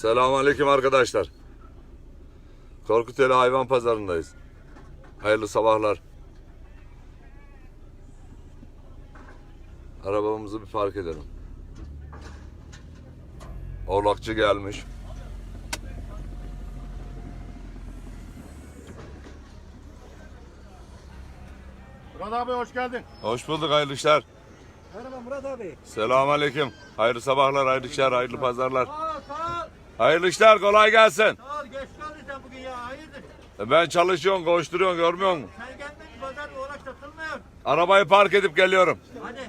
Selamünaleyküm arkadaşlar. Korkuteli hayvan pazarındayız. Hayırlı sabahlar. Arabamızı bir park edelim. Oğlakçı gelmiş. Murat abi hoş geldin. Hoş bulduk hayırlı işler. Merhaba Murat abi. Selamünaleyküm. Hayırlı sabahlar, hayırlı işler, hayırlı pazarlar. Sağ ol, sağ ol. Hayırlı işler, kolay gelsin. Sağ ol, geç kaldın sen bugün ya, hayırdır? E Ben çalışıyorum, koşturuyorum, görmüyor musun? Sen gelmedin, pazar uğraş satılmıyor. Arabayı park edip geliyorum. Hadi.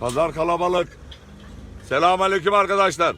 Pazar kalabalık. Selamünaleyküm arkadaşlar.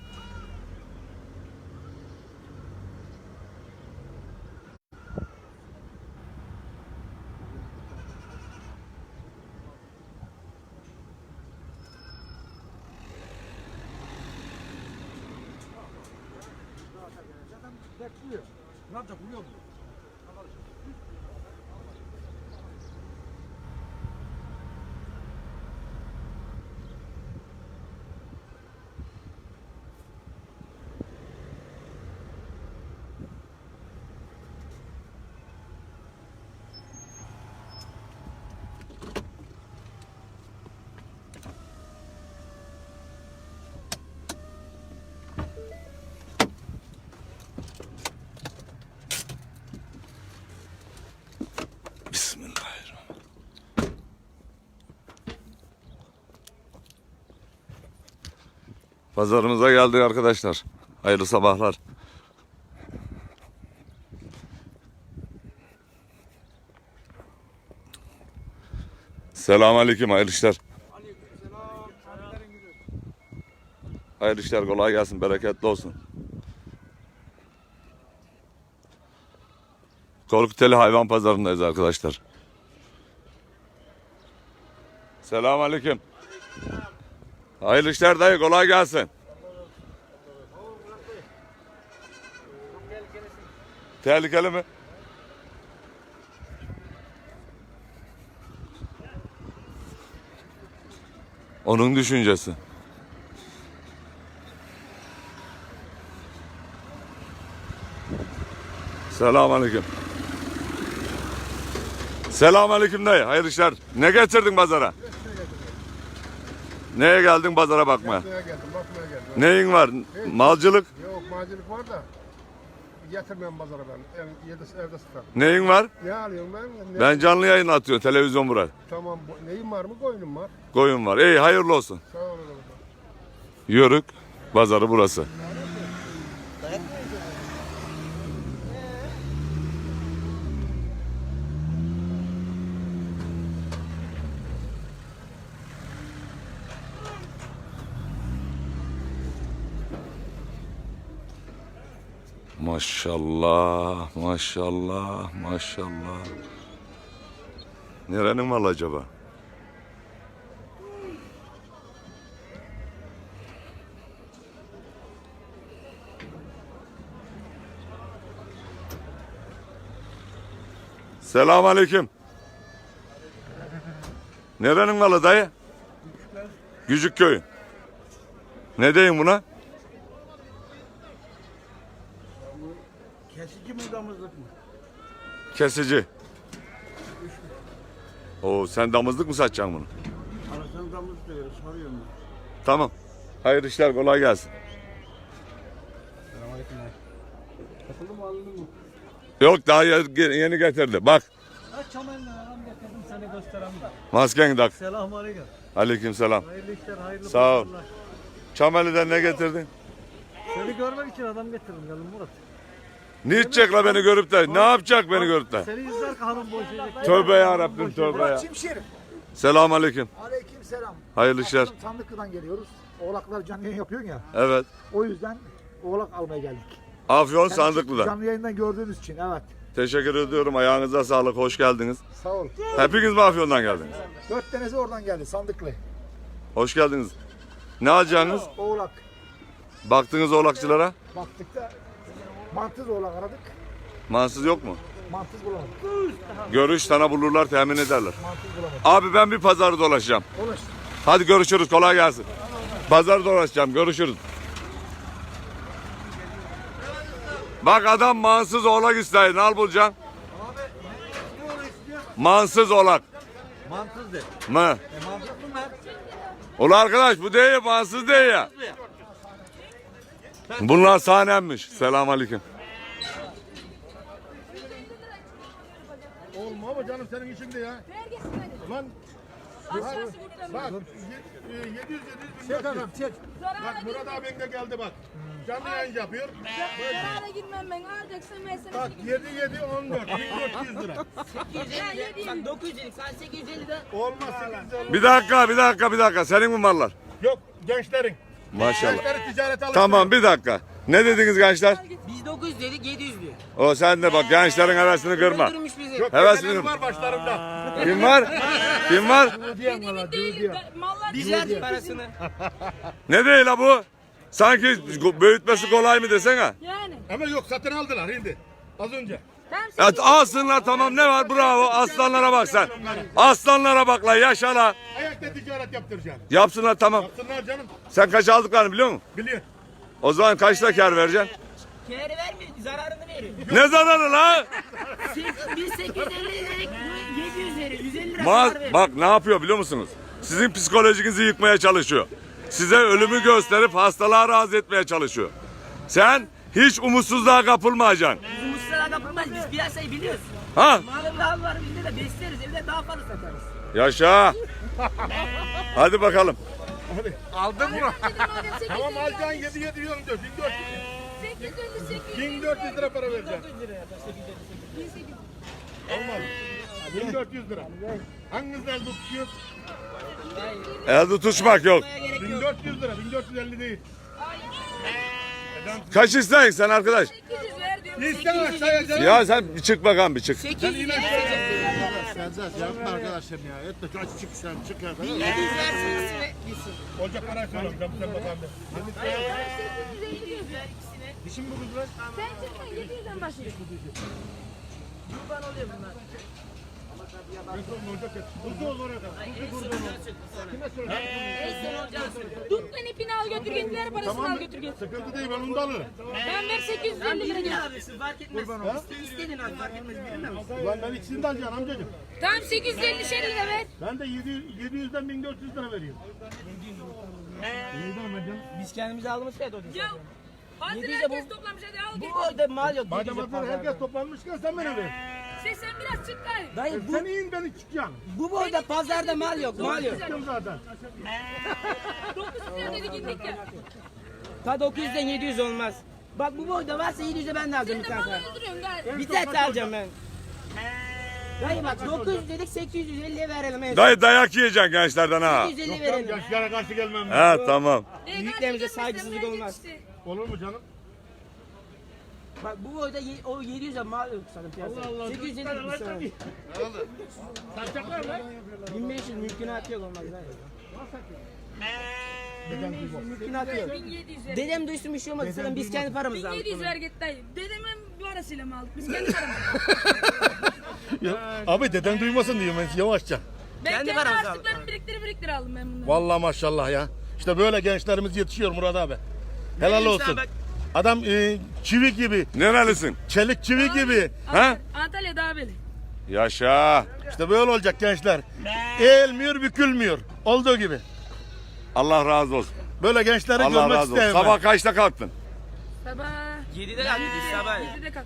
Pazarımıza geldik arkadaşlar. Hayırlı sabahlar. Selamünaleyküm, hayırlı işler. Hayırlı işler, kolay gelsin, bereketli olsun. Korkuteli hayvan pazarındayız arkadaşlar. Selamünaleyküm. Hayırlı işler dayı kolay gelsin. Tehlikeli mi? Onun düşüncesi. Selamünaleyküm. Selamünaleyküm dayı. Hayırlı işler. Ne getirdin pazara? Neye geldin pazara bakmaya? Bakmaya geldim, bakmaya geldim. Neyin var? Malcılık. Yok macilik var da getirmem pazara ben. Ev, evde, evde satarım. Neyin var? Ne alıyorum ben? Ne, Ben canlı yayın atıyorum televizyon buraya. Tamam, neyim var mı? Koyunum var. Koyun var. İyi hayırlı olsun. Sağ olun. Yörük. Pazarı burası. Maşallah, maşallah, maşallah. Nerenin malı acaba? Selamünaleyküm. Nerenin malı dayı? Gücük köyü. Ne diyeyim buna? Kesici mi damızlık mı? Kesici. Oo sen damızlık mı satacaksın bunu? Arasını damızlık diyor, soruyorum. Tamam. Hayırlı işler kolay gelsin. Selamünaleyküm. Katıldı mı alındı mı? Yok daha ye- yeni getirdi. Bak Ha çamayla adam getirdim seni göstereyim de. maskeni tak. Selamünaleyküm. Aleyküm selam. Hayırlı işler, hayırlı Sağ ol. pazarlar. Çameli'den ne getirdin? Seni görmek için adam getirdim geldim Murat. Ne içecek la beni görüp de? Ne yapacak beni görüp de? Seni izler hanım boşayacak. Tövbe ya Rabbim tövbe ya. Çimşerim. Selamun aleyküm. Aleyküm selam. Hayırlı işler. Sandıklı'dan geliyoruz. Oğlaklar canlı yayın yapıyorsun ya. Evet. O yüzden oğlak almaya geldik. Afyon Sen Sandıklı'da. Canlı yayından gördüğünüz için evet. Teşekkür ediyorum. Ayağınıza sağlık. Hoş geldiniz. Sağ ol. Hepiniz mi Afyon'dan geldiniz? Dört tanesi oradan geldi Sandıklı. Hoş geldiniz. Ne alacaksınız? Oğlak. Baktınız oğlakçılara. Baktık da mantız oğlak aradık. Mansız yok mu? Mantık bulamadım. Görüş sana bulurlar temin ederler. Abi ben bir pazarı dolaşacağım. Dolaş. Hadi görüşürüz kolay gelsin. Pazarı dolaşacağım görüşürüz. Bak adam mansız oğlak isteyin al bulacaksın. Mansız oğlak. Mantız de. Mı? E mantık bunlar. Ula arkadaş bu değil mansız değil ya. Bunlar sahnemmiş. Selam aleyküm. Olma ama canım senin işin de ya. Lan bak y- e, 700 700 Çek adam çek. Bak Murat abin de geldi bak. Canlı yayın yapıyor. Zarara girmem ben. Alacaksın sana Bak 7 7 14 1400 lira. 850. Bak 950 sen 850 de Olmaz 850. Bir dakika bir dakika bir dakika. Senin mi mallar? Yok gençlerin. Maşallah. Gençleri ticarete alıştırıyor. Tamam bir dakika. Ne dediniz gençler? biz 900 dedik 700 diyor. O sen de bak gençlerin hevesini kırma. Öldürmüş bizi. Yok Heves benim. var başlarında. Kim var? Kim var? Dediğimi değil. Mallar Biz verdik parasını. Ne değil la bu? Sanki büyütmesi kolay mı desene? Yani. Ama yok satın aldılar şimdi. Az önce. Ya alsınlar tamam ne var bravo aslanlara bak sen. Aslanlara bak la yaşa la. Ayakta ticaret yaptıracaksın. Yapsınlar tamam. Yapsınlar canım. Sen kaç aldıklarını biliyor musun? Biliyor. O zaman kaçta kar vereceksin? Kârı vermiyor zararını veriyor. Ne zararı la? Sekiz- Biz 850 dedik bu 700 veriyor. 150 lira Ma zarar veriyor. bak ne yapıyor biliyor musunuz? Sizin psikolojinizi yıkmaya çalışıyor. Size ölümü gösterip hastalığa razı etmeye çalışıyor. Sen hiç umutsuzluğa kapılmayacaksın. Kapılmaz biz piyasayı biliyoruz. Ha? Malın daha var bizde de besleriz evde daha fazla satarız. Yaşa. Hadi bakalım. Aldın mı? Tamam alacaksın 7 7 14 1400 1400 lira para vereceksin. Olmaz. 1400 lira. Hanginiz elde tutuyor? Elde tutuşmak yok. Yapmaya gerek yok. 1400 lira, 1450 değil. Kaç isteyin sen arkadaş? 800 ver diyorum. İsten aşağıya canım. Ya sen bir çık bakalım bir çık. 800 yine lira Senzas yapma arkadaşım ya. Et de aç çık sen çık ya. 700 versin size gitsin. Olacak parayı söyleyeyim. Sen bakalım. 850 diyor. İşin bu kız lan. Sen çıkma 700'den başlıyor. Kuzu olur oraya Tut lan ipini al götür getiler parasını al götür getir. Sıkıntı değil ben onu da alırım. Ben ver 850 lira gel. alırsın fark etmez. İste- İstediğin al fark etmez. Birini alırsın. Ulan ben ikisini de alacağım amcacığım. Tamam 850 şey lira ver. Ben de 700, 700'den 1400 lira veriyorum. İyi amcacığım. Biz kendimize aldığımız fiyat o Ya. Hazır herkes toplamış hadi al Bu getir. orada mal yok. Madem hazır herkes toplanmışken sen bana ver. Sen, sen biraz çık gayet. Dayı bu, Sen in beni çıkacağım. bu boyda pazarda mal yok. Mal yok. Çıktım zaten. 900 lira dedi gittik ya. Ta 900'den 700 olmaz. Bak bu boyda varsa 700'e ben de alacağım Sen bir de tane. malı öldürüyorsun gayet. Bir tane alacağım ben. Dayı bak 900 dedik 850'ye verelim en son. Dayı dayak yiyeceksin gençlerden ha. 850 Ben verelim. yaşlara karşı gelmem. ben. Ha tamam. E, Büyüklerimize saygısızlık olmaz. Olur mu canım? Bak bu boyda ye- o 700'e mal yok sanırım piyasada. 850 bir sana. Satacaklar lan. 1500 mümkünatı yok olmaz. 1500 mümkünatı yok. 1700 ver. Dedem duysun bir şey olmaz. Sana biz kendi paramızla aldık. 1700 onu. ver git dayı. Dedemin parasıyla mı aldık? Biz kendi paramızla. Abi deden duymasın diyorum ben yavaşça. Ben Kendi kendi paramızla harçlıklarımı biriktire biriktire aldım ben bunları. Vallahi maşallah ya. İşte böyle gençlerimiz yetişiyor Murat abi. Helal olsun. bak- Adam e, çivi gibi, Nerelisin? çelik çivi gibi. Ha? Antalya daha böyle. Yaşa. İşte böyle olacak gençler. Eğilmiyor, bükülmüyor. Olduğu gibi. Allah razı olsun. Böyle gençleri Allah görmek razı olsun. isterim. ben. Sabah kaçta kalktın? Sabah 7'de geldik biz sabah. 7'de kalk.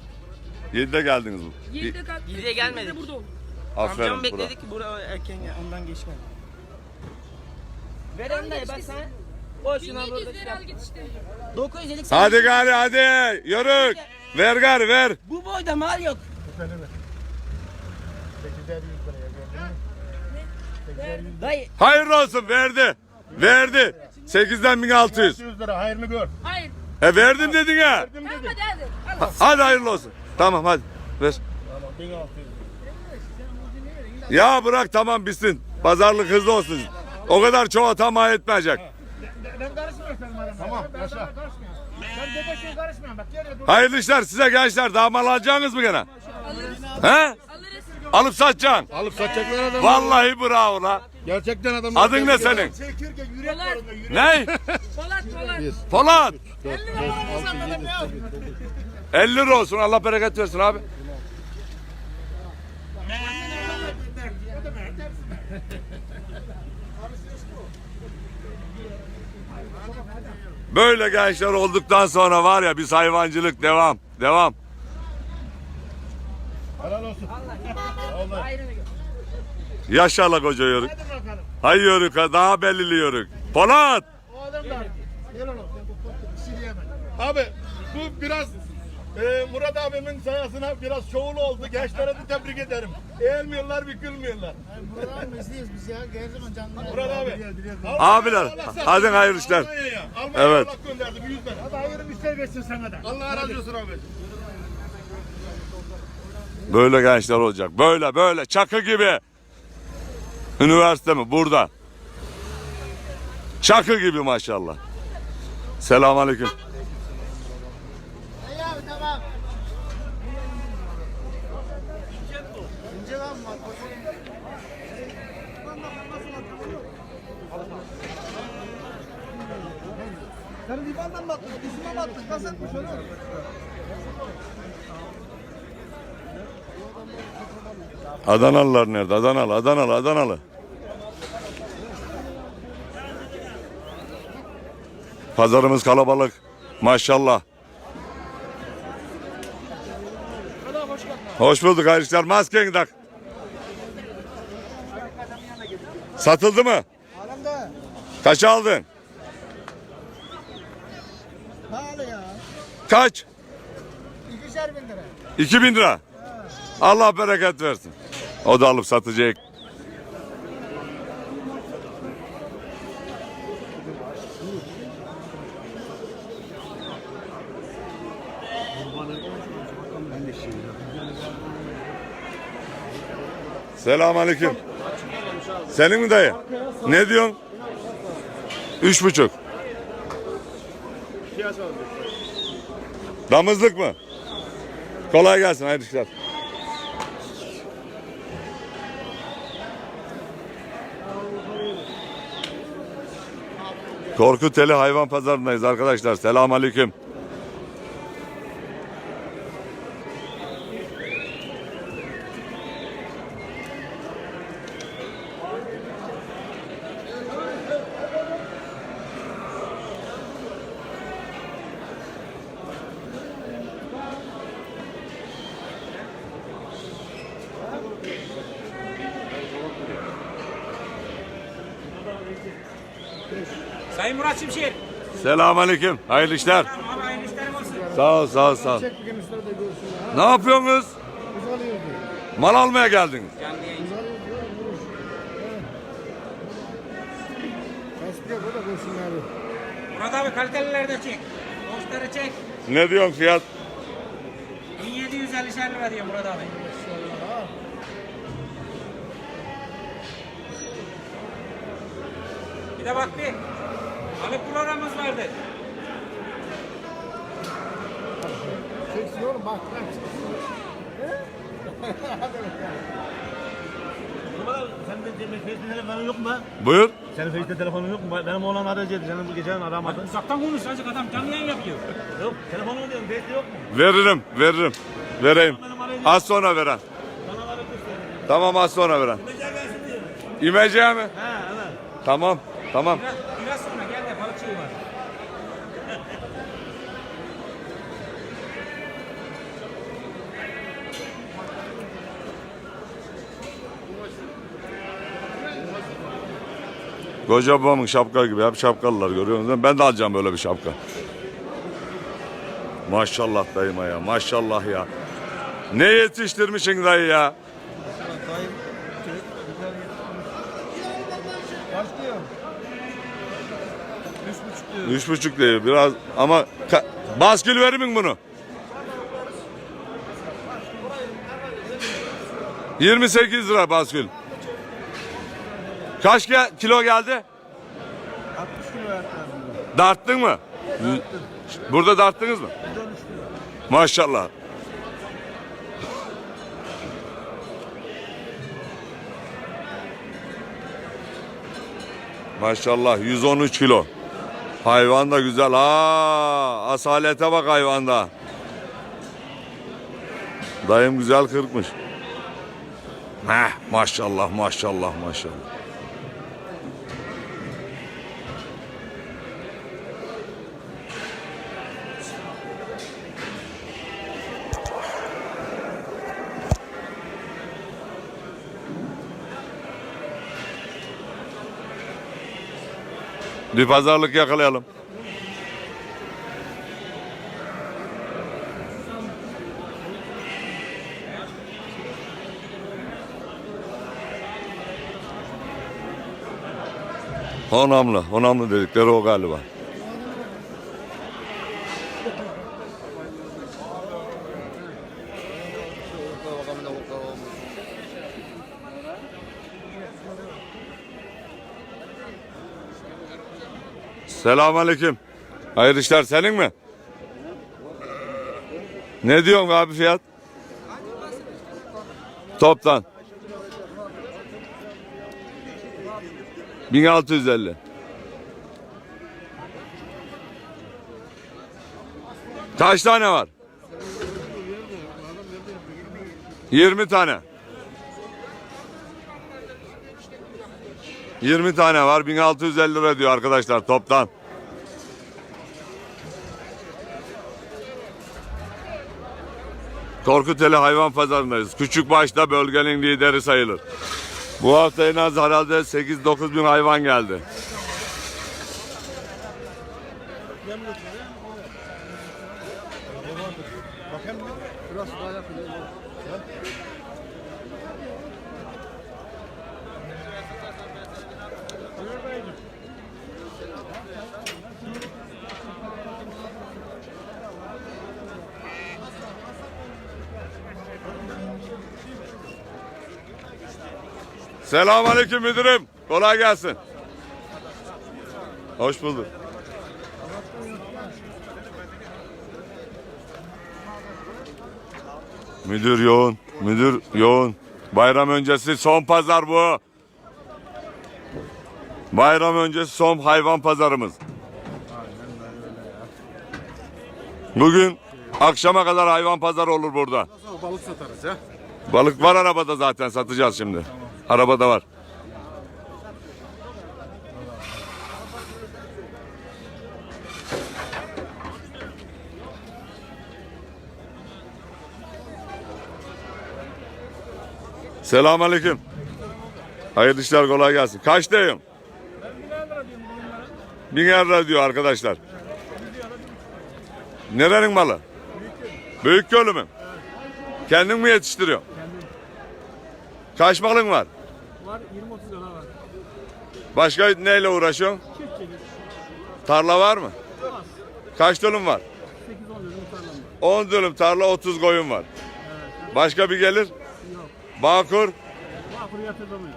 7'de geldiniz bu. 7'de kalk. 7'de gelmedik. 8'de burada olduk. Aferin. Amcam Burak. bekledik ki buraya erken ya ondan geçmedi. Ver onu dayı bak sana. O şuna burada 1700 şey ver yap. al git işte. 950 Hadi gari hadi. Yürü. Ver gari ver. Bu boyda mal yok. Dayı Hayırlı olsun verdi. Verdi. 8'den 1600. 100 lira hayrını gör. Hayır. E verdim dedin ha. Verdim Tamam dedi. hadi hadi. Al. Hadi hayırlı olsun. Tamam hadi. Ver. Ya bırak tamam bitsin. Pazarlık hızlı olsun. O kadar çoğu tamah etmeyecek. Tamam yaşa. Hayırlı işler size gençler. Daha mal alacaksınız mı gene? Alırız. He? Alırız. Alıp satacaksın. Alıp satacaklar adam. Vallahi bravo la. Gerçekten adam. Adın ne senin? Polat. Ne? Polat Polat. Polat. 50 lira kazanmadım ya. 50 lira olsun Allah bereket versin abi. Böyle gençler olduktan sonra var ya biz hayvancılık devam. Devam. Helal olsun. Yaşarla koca yörük. Hay yörük ha, daha belirli yörük. Polat. Abi bu biraz e, Murat abimin sayesinde biraz şovlu oldu. Gençlere de tebrik ederim. Eğilmiyorlar, bükülmüyorlar. Buradan izliyoruz biz ya. Her zaman canlı. Murat abi. Abiler, hadi hayırlı işler. Almanya'ya. Almanya'ya Evet. evet. gönderdi bir yüzden. Hadi hayırlı müşteri geçsin sana da. Allah razı olsun abi. Böyle gençler olacak. Böyle böyle çakı gibi. Üniversite mi? Burada. Çakı gibi maşallah. Selamünaleyküm. İyi abi tamam. İnce lan mı? Attın? Dişime mi attın? Kasetmiş öyle mi? Adanalılar nerede? Adanalı, Adanalı, Adanalı. Pazarımız kalabalık. Maşallah. Hoş bulduk arkadaşlar. Maskeni tak. Satıldı mı? Alemde. Kaç aldın? Pahalı ya. Kaç? İkişer bin lira. 2000 lira. Allah bereket versin. O da alıp satacak. Selamünaleyküm. Senin mi dayı? Ne diyorsun? Üç buçuk. Damızlık mı? Kolay gelsin hayırlı işler. Korkuteli hayvan pazarındayız arkadaşlar. Selamünaleyküm. Sayın Murat Şimşek. Selamünaleyküm. Hayırlı işler. Abi hayırlı işlerim olsun. Sağ ol, sağ ol, sağ ol. Ne yapıyorsunuz? Mal almaya geldiniz. Canlı yayın. Murat abi kalitelileri de çek. Boşları çek. Ne diyorsun fiyat? 1750 lira diyor Murat abi. Bir de bak bir. De Facebook'ta telefonun yok mu? Buyur. Senin Facebook'ta telefonun yok mu? Benim oğlan arayıcıydı. Senin bu gece aramadı. Uzaktan konuş azıcık adam canlı yayın yapıyor. Yok. Telefonun diyorum. Facebook yok mu? Veririm, veririm. Vereyim. Az sonra veren. Tamam az sonra veren. İmeceğe mi? He evet. Tamam, tamam. Biraz, biraz sonra gel de balık şeyi var. Koca şapka gibi. Hep şapkalılar görüyorsunuz? Ben de alacağım böyle bir şapka. Maşallah dayıma ya. Maşallah ya. Ne yetiştirmişsin dayı ya. Üç buçuk değil biraz ama baskül verir bunu? 28 lira baskül. Kaç gel kilo geldi? 60 kilo yaptım. Darttın mı? Darttım. Burada darttınız mı? Maşallah. Maşallah 113 kilo. Hayvan da güzel. Ha, asalete bak hayvanda. Dayım güzel kırkmış. Heh, maşallah maşallah maşallah. Bir pazarlık yakalayalım. Honamlı, honamlı dedikleri o galiba. Selamünaleyküm. Hayırlı işler senin mi? Ne diyorsun abi fiyat? Toptan. 1650. Kaç tane var? 20 tane. 20 tane var. 1650 lira diyor arkadaşlar toptan. Korkuteli hayvan pazarındayız. Küçük başta bölgenin lideri sayılır. Bu hafta en az herhalde 8-9 bin hayvan geldi. Selamünaleyküm müdürüm. Kolay gelsin. Hoş bulduk. Müdür yoğun. Müdür yoğun. Bayram öncesi son pazar bu. Bayram öncesi son hayvan pazarımız. Bugün akşama kadar hayvan pazarı olur burada. Balık satarız ya. Balık var arabada zaten satacağız şimdi. Arabada var. Selamünaleyküm. Hayırlı işler kolay gelsin. Kaç diyorsun? Biner lira diyor arkadaşlar. Nerenin malı? Büyük Gölü mü? Kendin mi yetiştiriyorsun? Kaç malın var? Var 20-30 lira var. Başka neyle uğraşıyorsun? Çiftçilik. Tarla var mı? Kaç dönüm var? 8-10 lira tarlam var. 10 dönüm tarla 30 koyun var. Başka bir gelir? Yok. Bağkur. Vakfı yatırmıyor.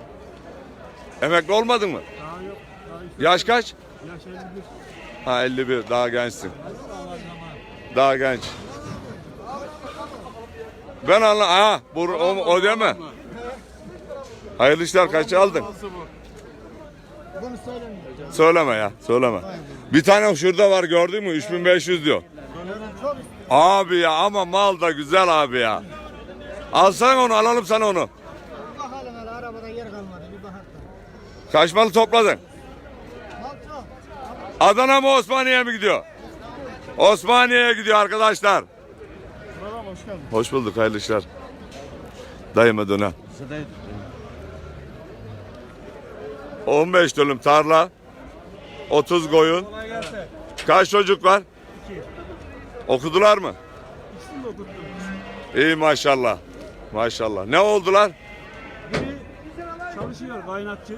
Emekli olmadın mı? Daha yok. Daha işte. Yaş kaç? Yaş 51. Ha 51 daha gençsin. Daha genç. Ben anla. Ha bu o, o değil mi? Hayırlı işler kaç aldın? Bunu söylemiyor. Söyleme ya, söyleme. Bir tane şurada var gördün mü? 3500 diyor. Abi ya ama mal da güzel abi ya. Alsana onu, alalım sana onu. Bakalım hele arabada yer kalmadı. Bir bakar. Kaç malı topladın? Mal çok. Adana mı Osmaniye mi gidiyor? Osmaniye'ye gidiyor arkadaşlar. Hoş bulduk, hayırlı işler. Dayıma dönem. 15 dönüm tarla. 30 koyun. Kaç çocuk var? Okudular mı? İyi maşallah. Maşallah. Ne oldular? Biri çalışıyor kaynakçı.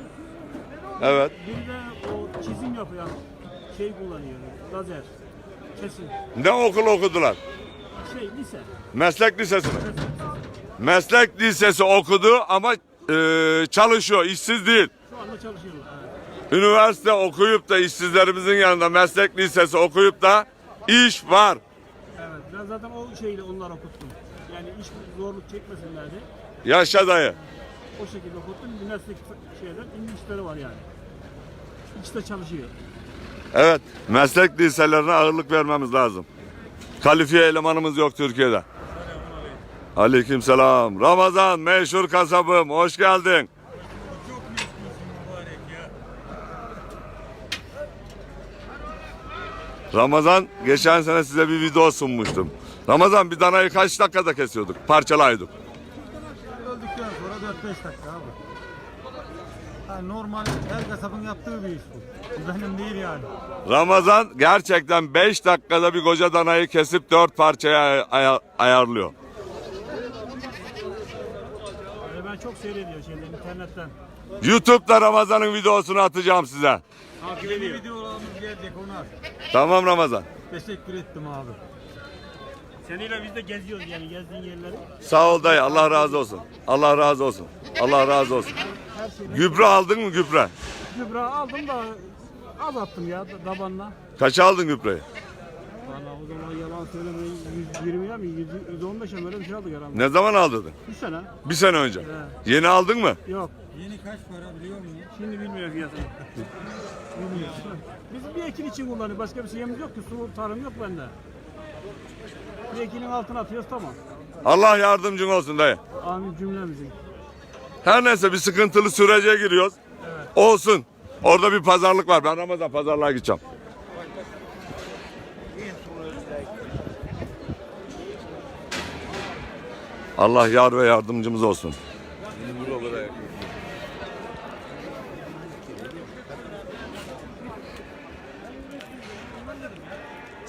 Evet. Biri de o çizim yapıyor. Şey kullanıyor. Lazer. Kesin. Ne okul okudular? Şey lise. Meslek lisesi mi? Meslek lisesi okudu ama e, çalışıyor, işsiz değil. Anda çalışıyorlar. Üniversite okuyup da işsizlerimizin yanında meslek lisesi okuyup da iş var. evet. Ben zaten o şeyle onları okuttum. Yani iş zorluk çekmesinler diye. Yaşa dayı. O şekilde okuttum. Bir meslek şeyler, İngilizleri var yani. İkisi de çalışıyor. Evet, meslek liselerine ağırlık vermemiz lazım. Kalifiye elemanımız yok Türkiye'de. Aleyküm selam. Ramazan meşhur kasabım hoş geldin. Ramazan geçen sene size bir video sunmuştum. Ramazan bir danayı kaç dakikada kesiyorduk? Parçalaydık. Öldükten sonra 4-5 dakika abi. Ha, normal her kasabın yaptığı bir iş bu. Benim değil yani. Ramazan gerçekten 5 dakikada bir koca danayı kesip 4 parçaya ay- ay- ayarlıyor. Ee, ben çok seyrediyor şeyden internetten. YouTube'da Ramazan'ın videosunu atacağım size. Takip ediyor. Videolarımız gelecek ona. Tamam Ramazan. Teşekkür ettim abi. Seninle biz de geziyoruz yani gezdiğin yerleri. Sağ ol dayı. Allah razı olsun. Allah razı olsun. Allah razı olsun. Her şeyden. Gübre aldın mı gübre? Gübre aldım da az attım ya da- tabanla. Kaça aldın gübreyi? Valla o zaman yalan söylemeyin 120'ye mi 100 115'e mi öyle bir şey aldık herhalde. Ne zaman aldın? Bir sene. Bir sene önce. Yeni aldın mı? Yok. Yeni kaç para biliyor musun? Şimdi bilmiyorum fiyatını. Bilmiyorum. Biz bir ekin için kullanıyoruz. Başka bir şeyimiz yok ki. Su tarım yok bende. Bir ekinin altına atıyoruz tamam. Allah yardımcın olsun dayı. Amin cümlemizin. Her neyse bir sıkıntılı sürece giriyoruz. Olsun. Orada bir pazarlık var. Ben Ramazan pazarlığa gideceğim. Allah yar ve yardımcımız olsun.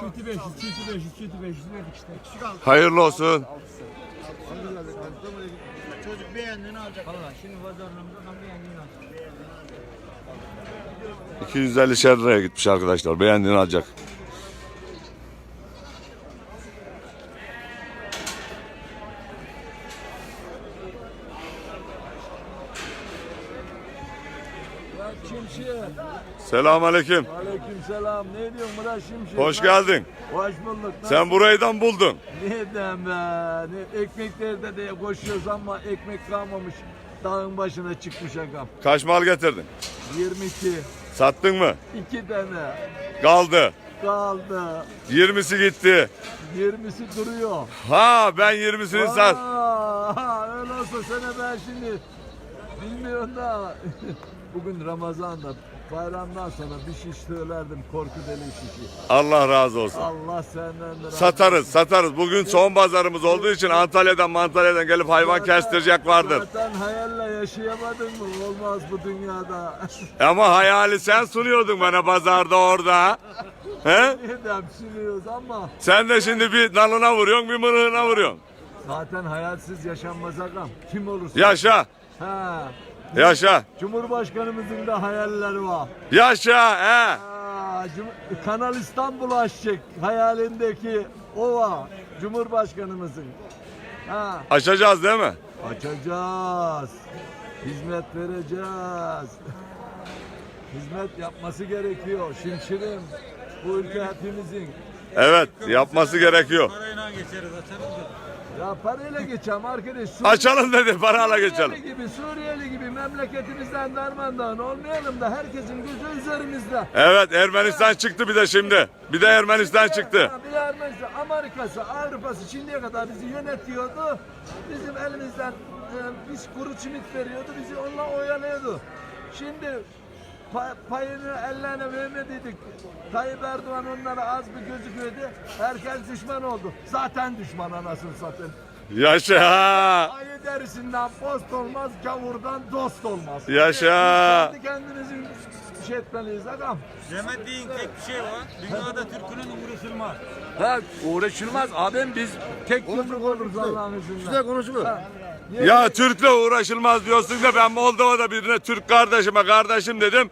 Çifti 500, çifti 500, çifti 500 verdik işte. Hayırlı olsun. Çocuk beğendiğini alacak. Şimdi pazarlığımızdan beğendiğini al. 250 şer liraya gitmiş arkadaşlar. Beğendiğini alacak. Selam aleyküm. Aleykümselam. Ne diyorsun Murat Şimşek? Hoş geldin. Hoş bulduk. Sen burayıdan buldun. Neden be? Ne, ekmeklerde de koşuyoruz ama ekmek kalmamış. Dağın başına çıkmış agam. Kaç mal getirdin? 22. Sattın mı? iki tane Kaldı. kaldı. 20'si gitti. 20'si duruyor. Ha ben 20'sini sat. Aa, öyle olsa sana ben şimdi bilmiyorum da bugün Ramazan'da bayramdan sonra bir şiş söylerdim korku deli şişi. Allah razı olsun. Allah senden de razı Satarız, satarız. Bugün son pazarımız olduğu için Antalya'dan Antalya'dan gelip hayvan Zaten- kestirecek vardır. Zaten hayalle yaşayamadın mı? Olmaz bu dünyada. Ama hayali sen sunuyordun bana pazarda orada. He? Neden sürüyoruz ama Sen de şimdi bir nalına vuruyorsun, bir mırığına vuruyorsun. zaten hayalsiz yaşanmaz agam. Kim olursa. Yaşa, Ha. Yaşa, Cumhurbaşkanımızın da hayalleri var. yaşa. He. Aa, Cum- Kanal İstanbul açacak hayalindeki ova Cumhurbaşkanımızın. Ha, Açacağız değil mi? açacağız. Hizmet vereceğiz. Hizmet yapması gerekiyor. Şimşirim bu ülke hepimizin. Evet, yapması gerekiyor. Parayla geçeriz açarız da. Ya parayla geçeceğim arkadaş. Suriye- Açalım dedi, parayla geçelim. Suriyeli gibi, Suriyeli gibi memleketimizden darmandan olmayalım da herkesin gözü üzerimizde. Evet, Ermenistan çıktı bir de şimdi. Bir de Ermenistan çıktı. Bir Ermenistan, Amerika'sı, Avrupa'sı şimdiye kadar bizi yönetiyordu. Bizim elimizden e, biz kuru simit veriyordu, bizi onunla oyalıyordu. Şimdi payını ellerine vermediydik. Tayyip Erdoğan onlara az bir gözüküyordu. Herkes düşman oldu. Zaten düşman anasını satayım. Yaşa, Ayı derisinden post olmaz, gavurdan dost olmaz. yaşa. Kendi kendimizi şey etmeliyiz adam. Demediğin tek bir şey var. Dünyada Türk'ünün uğraşılmaz. Ha, uğraşılmaz abim biz tek yumruk oluruz Allah'ın izniyle. Güzel konuşulur. Ha, Ya Türk'le uğraşılmaz diyorsun da ben Moldova'da birine Türk kardeşime kardeşim dedim.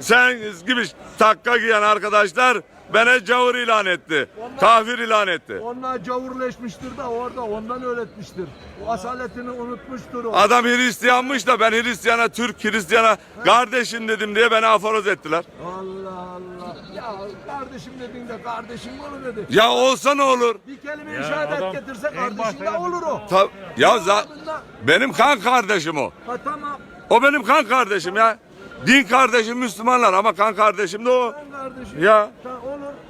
Sen gibi takka giyen arkadaşlar bana cavur ilan etti. Kafir ilan etti. Onlar cavurleşmiştir de orada ondan öğretmiştir. O asaletini unutmuştur o. Adam Hristiyanmış da ben Hristiyana Türk Hristiyana kardeşim dedim diye beni aforoz ettiler. Allah Allah. Ya kardeşim dedin de kardeşim olur dedi. Ya olsa ne olur? Bir kelime-i şehadet getirse kardeşim de olur o. Ta- ya za- Bunda- benim kan kardeşim o. Ha tamam. O benim kan kardeşim ya. Din kardeşim Müslümanlar ama kan kardeşim de o. Ben kardeşim. Ya. Ta.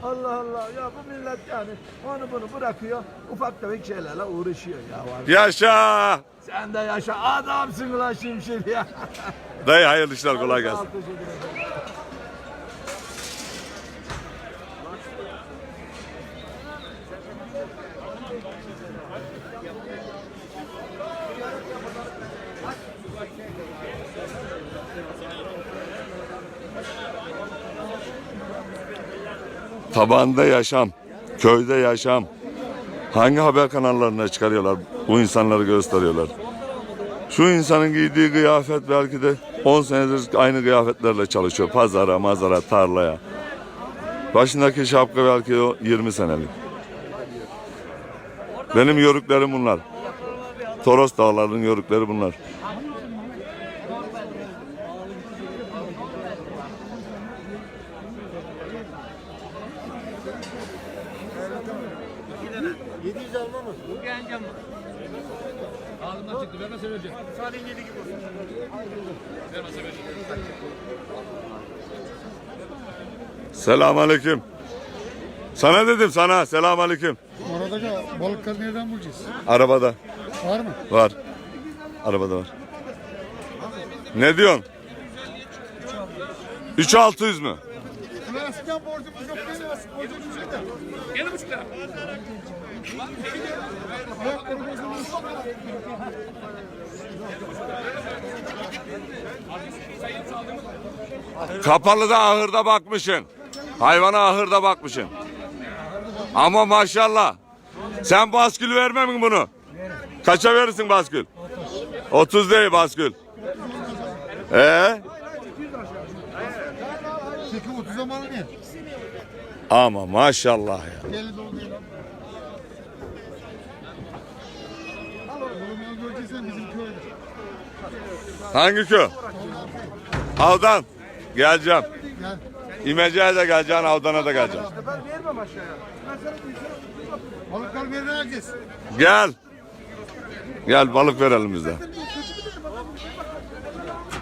Allah Allah. Ya bu millet yani onu bunu bırakıyor. Ufak tefek şeylerle uğraşıyor ya. Var. Yaşa. Sen de yaşa. Adamsın lan şimşir ya. Dayı hayırlı işler kolay gelsin. Tabanda yaşam, köyde yaşam. Hangi haber kanallarına çıkarıyorlar? Bu insanları gösteriyorlar. Şu insanın giydiği kıyafet belki de 10 senedir aynı kıyafetlerle çalışıyor. Pazara, mazara, tarlaya. Başındaki şapka belki o 20 senelik. Benim yörüklerim bunlar. Toros dağlarının yörükleri bunlar. Selam aleyküm. Sana dedim sana selam aleyküm. Oradaki balıkları nereden bulacağız? Arabada Var mı? var. Arabada var. Ne diyorsun? 3600 mü? Eskiden borcumuz yok değil mi? Borcumuz yok da. Gel buçuk lira. Kapalıda ahırda bakmışsın. Hayvana ahırda bakmışsın. Ama maşallah. Sen baskül vermemin bunu. Kaça verirsin baskül? 30 değil baskül. Ee? Peki 30 zamanı ne? Ama maşallah ya. Hangi köy? Avdan. Geleceğim. Gel. İmece'ye de geleceğim, Avdan'a da geleceğim. Balıklar verir herkes. Gel. Gel balık verelim bize.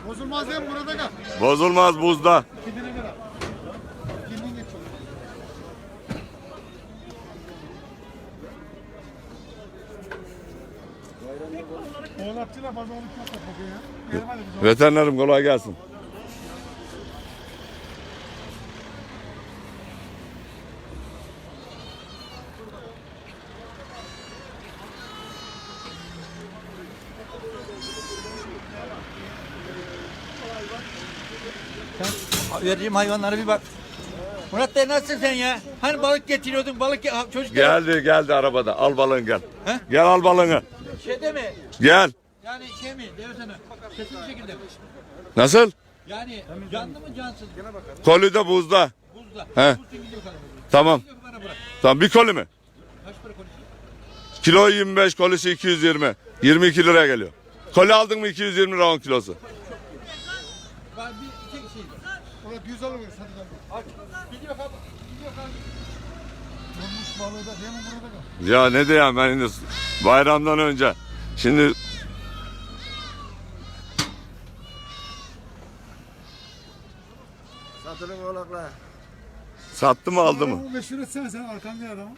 Bozulmaz değil mi burada kal? Bozulmaz buzda. Gidine kadar. Kendin geç oğlum. Oğlakçılar fazla oğlak yok bugün ya. Gelmedi biz Veterinerim kolay gelsin. Vereceğim hayvanlara bir bak. Murat dayı nasılsın sen ya? Hani balık getiriyordun balık ya, çocuk Geldi geldi arabada. Al balığını gel. He? Gel al balığını. Şeyde mi? Gel. Yani şey mi? Devresene. Kesin şekilde mi? Nasıl? Yani canlı mı cansız? Kolide buzda. Buzda. He. Tamam. Tamam bir koli mi? Kaç para konuşuyor? Kilo 25, kolisi 220. 22 liraya geliyor. Koli aldın mı 220 lira 10 kilosu. Ben bir iki şey. Ulan 100 alırız hadi gel. Gidiyor balığı da değil mi burada kal? Ya ne diyeyim ben şimdi bayramdan önce. Şimdi Satılın oğlaklar. sattı mı aldı mı? Meşhur etsene sen arkan bir adamı.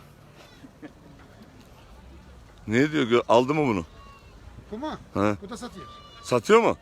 Ne diyor? Aldı mı bunu? Bu mu? He. Bu da satıyor. Satıyor mu?